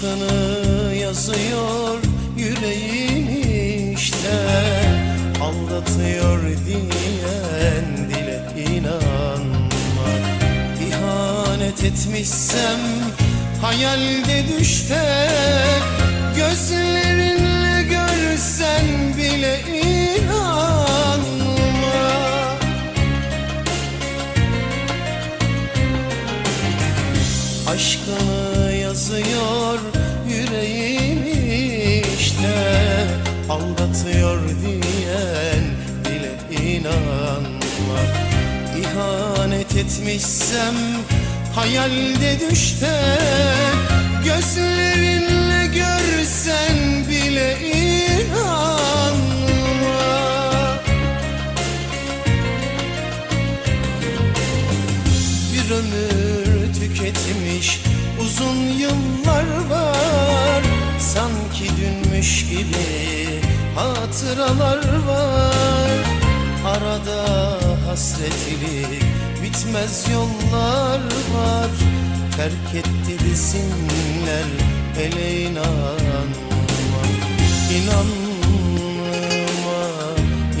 Aşkını yazıyor yüreğin işte. Aldatıyor diyen dile inanma. İhanet etmişsem hayalde düşte. Gözlerinle görsen bile inanma İhanet etmişsem hayalde düşte Gözlerinle görsen bile inanma. Bir ömür tüketmiş uzun yıllar var. Sanki dünmüş gibi hatıralar var. Arada hasretlik bitmez yollar var. Terk etti desinler hele inanma İnanma,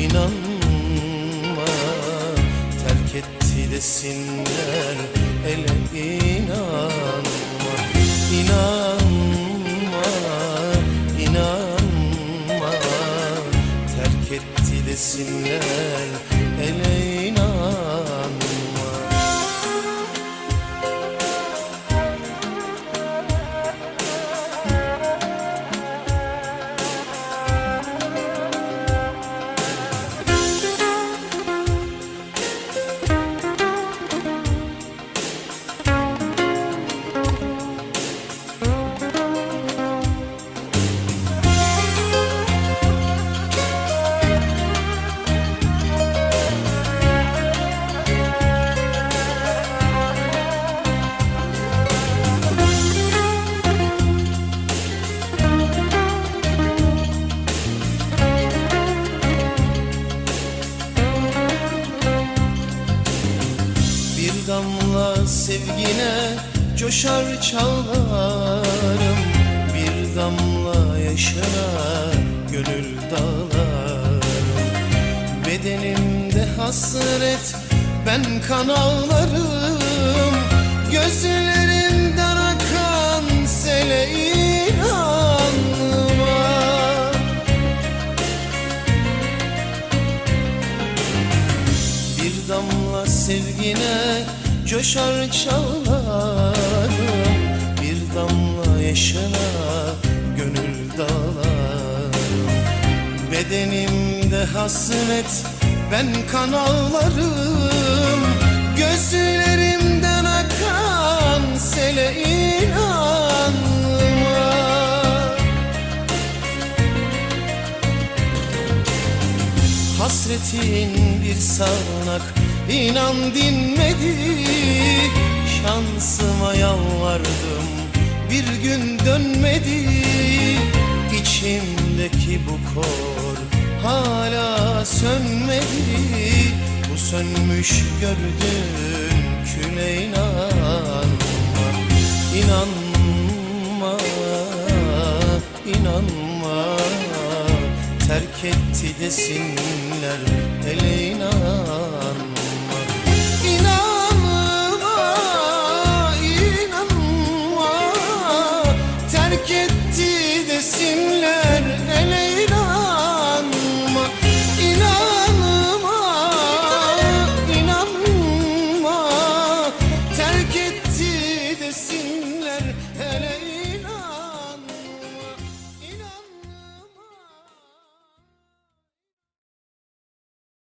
inanma Terk etti desinler sevgine coşar çağlarım. Bir damla yaşına gönül dağlarım. Bedenimde hasret ben kan ağlarım. Gözlerimden coşar çağlarım Bir damla yaşına gönül dağlarım Bedenimde hasret ben kan ağlarım Gözlerimden akan sele inanma. Hasretin bir sağanak inan dinmedi Şansıma yalvardım. Bir gün dönmedi İçimdeki bu kor. Hala sönmedi Bu sönmüş gördüğün küle inanma. İnanma, inanma. Terk etti desinler hele inan gelen